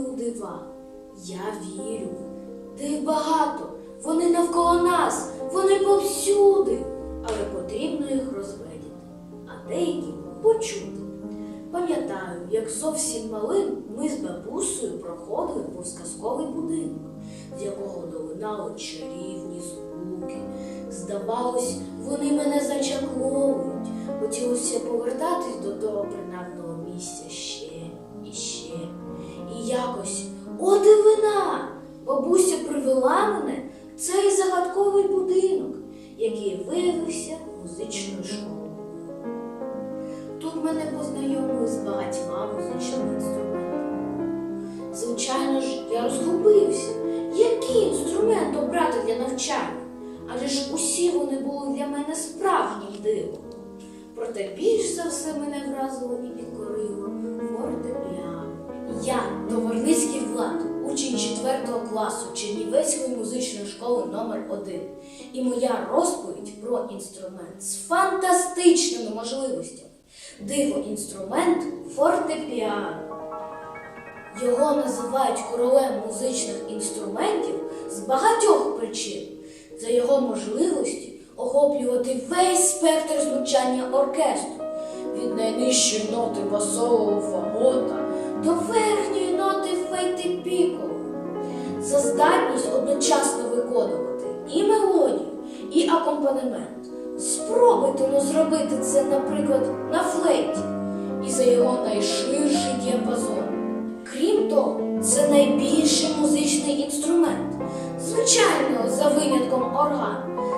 у дива, я вірю. тих багато, вони навколо нас, вони повсюди, але потрібно їх розведіти, а деякі почути. Пам'ятаю, як зовсім малим ми з бабусею проходили повз казковий будинок, з якого долинали чарівні звуки. Здавалось, вони мене зачакловують, хотілося повертатись до того принадного місця якось, о дивина! Бабуся привела мене в цей загадковий будинок, який виявився музичною школою. Тут мене познайомили з багатьма музичними інструментами. Звичайно ж, я розгубився, який інструмент обрати для навчання, адже ж усі вони були для мене справжнім дивом. Проте більш за все мене вразило і підкорило фортепіано. Я, Товарницький Влад, учень 4 класу Чернівецької музичної школи номер 1 І моя розповідь про інструмент з фантастичними можливостями. Диво інструмент фортепіано. Його називають королем музичних інструментів з багатьох причин за його можливості охоплювати весь спектр звучання оркестру від найнижчої ноти басового фагота до верхньої ноти фейти піколо. За здатність одночасно виконувати і мелодію, і акомпанемент. Спробуйте ну зробити це, наприклад, на флейті і за його найширший діапазон. Крім того, це найбільший музичний інструмент, звичайно, за винятком орган,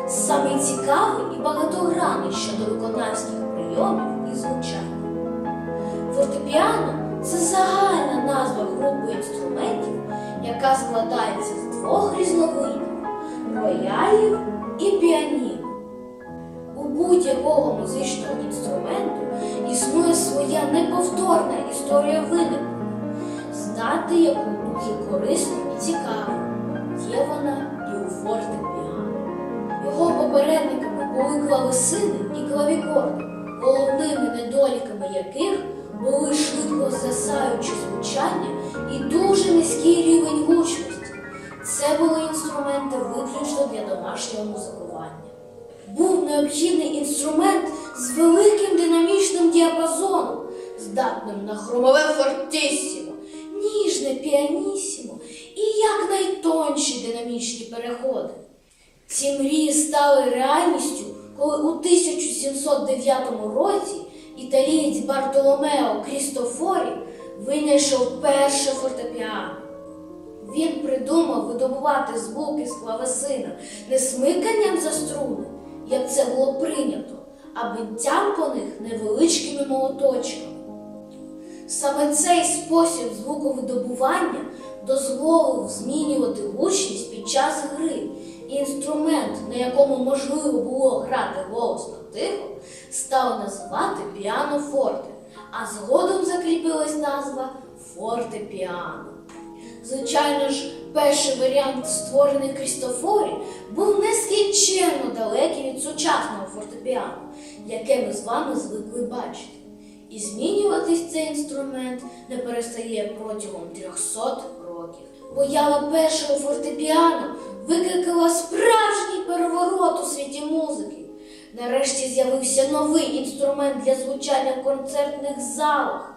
самий цікавий і багатогранний щодо виконавських прийомів і звучання. Фортепіано це загальна назва групи інструментів, яка складається з двох різновидів роялів і піаніно. У будь-якого музичного інструменту існує своя неповторна історія винику, знати яку дуже корисно і цікаво. Є вона і у фортепіано. Його попередниками були клавесини і клавікорди, головними недоліками яких були згасаюче звучання і дуже низький рівень гучності. Це були інструменти виключно для домашнього музикування. Був необхідний інструмент з великим динамічним діапазоном, здатним на хромове фортісімо, ніжне піанісімо і якнайтонші динамічні переходи. Ці мрії стали реальністю, коли у 1709 році італієць Бартоломео Крістофорі винайшов перше фортепіано. Він придумав видобувати звуки з клавесина не смиканням за струни, як це було прийнято, а биттям по них невеличкими молоточками. Саме цей спосіб звуковидобування дозволив змінювати гучність під час гри. Інструмент, на якому можливо було грати голосно тихо, стали називати піано-форте, а згодом закріпилась назва фортепіано. Звичайно ж, перший варіант, створений Крістофорі, був нескінченно далекий від сучасного фортепіано, яке ми з вами звикли бачити. І змінюватись цей інструмент не перестає протягом 300 років. Поява першого фортепіано викликала справжній переворот у світі музики. Нарешті з'явився новий інструмент для звучання в концертних залах,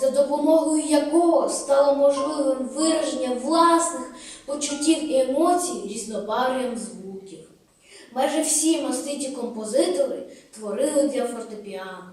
за допомогою якого стало можливим вираження власних почуттів і емоцій різнобарв'ям звуків. Майже всі маститі композитори творили для фортепіано.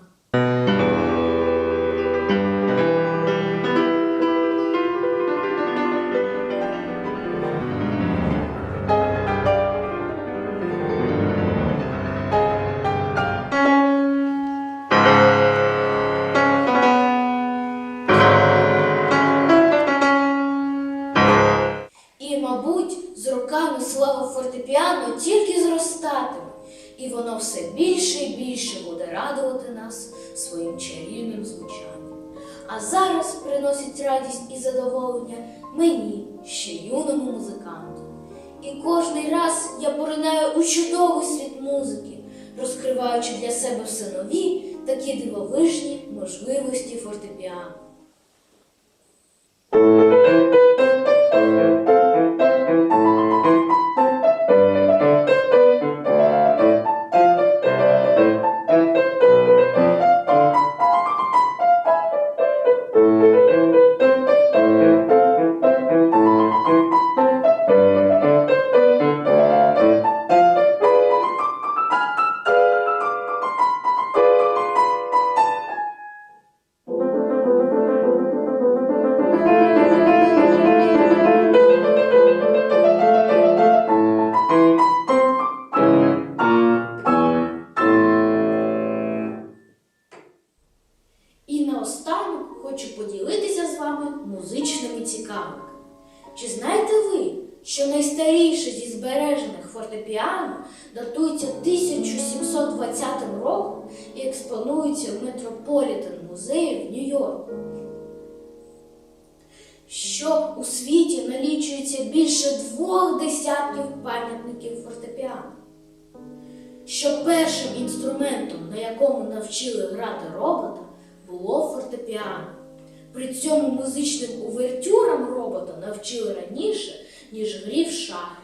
Роками слава фортепіано тільки зростатиме, і воно все більше і більше буде радувати нас своїм чарівним звучанням. А зараз приносить радість і задоволення мені, ще юному музиканту. І кожний раз я поринаю у чудовий світ музики, розкриваючи для себе все нові такі дивовижні можливості фортепіано. хочу поділитися з вами музичними цікавинками. Чи знаєте ви, що найстаріше зі збережених фортепіано датується 1720 роком і експонується в Метрополітен музеї в Нью-Йорку? Що у світі налічується більше двох десятків пам'ятників фортепіано? Що першим інструментом, на якому навчили грати робота, було фортепіано. При цьому музичним увертюрам робота навчили раніше, ніж грі в шахи.